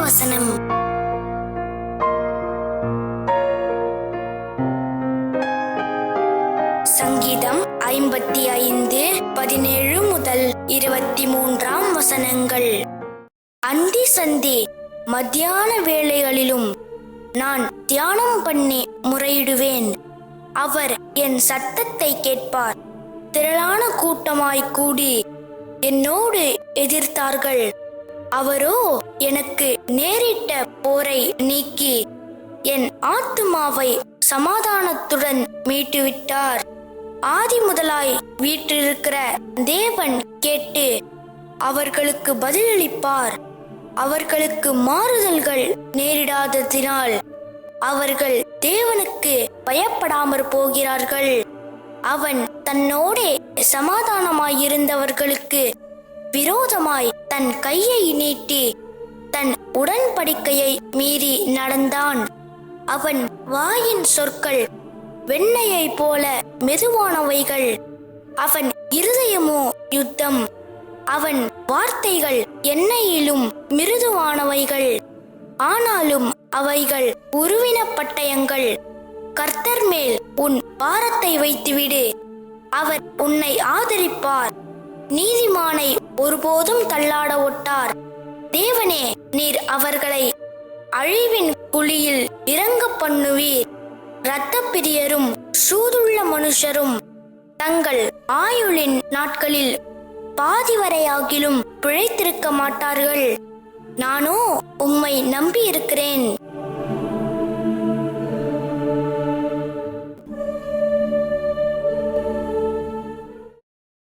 வசனம். சங்கீதம் ஐம்பத்தி ஐந்து பதினேழு முதல் இருபத்தி மூன்றாம் வசனங்கள். அந்தி சந்தி மத்தியான வேளைகளிலும் நான் தியானம் பண்ணி முறையிடுவேன். அவர் என் சத்தத்தை கேட்பார். திரளான கூட்டமாய் கூடி என்னோடு எதிர்த்தார்கள். அவரோ எனக்கு நேரிட்ட போரை நீக்கி என் ஆத்துமாவை சமாதானத்துடன் மீட்டுவிட்டார். ஆதி முதலாய் வீற்றிருக்கிற தேவன் கேட்டு அவர்களுக்கு பதிலளிப்பார். அவர்களுக்கு மாறுதல்கள் நேரிடாததினால் அவர்கள் தேவனுக்கு பயப்படாமற் போகிறார்கள். அவன் தன்னோடே சமாதானமாயிருந்தவர்களுக்கு விரோதமாய் தன் கையை நீட்டி தன் உடன்படிக்கையை மீறி நடந்தான். அவன் வாயின் சொற்கள் வெண்ணையைப் போல மெதுவானவைகள். அவன் இருதயமோ யுத்தம். அவன் வார்த்தைகள் எண்ணெயிலும் மிருதுவானவைகள். ஆனாலும் அவைகள் உருவின பட்டயங்கள். கர்த்தர் மேல் உன் பாரத்தை வைத்துவிடு. அவர் உன்னை ஆதரிப்பார். நீதிமானை ஒருபோதும் தள்ளாட ஒட்டார். தேவனே நீர் அவர்களை அழிவின் குழியில் இறங்க பண்ணுவீர். இரத்த பிரியரும் சூதுள்ள மனுஷரும் தங்கள் ஆயுளின் நாட்களில் பாதி வரையாகிலும் பிழைத்திருக்க மாட்டார்கள். நானோ உம்மை நம்பியிருக்கிறேன்.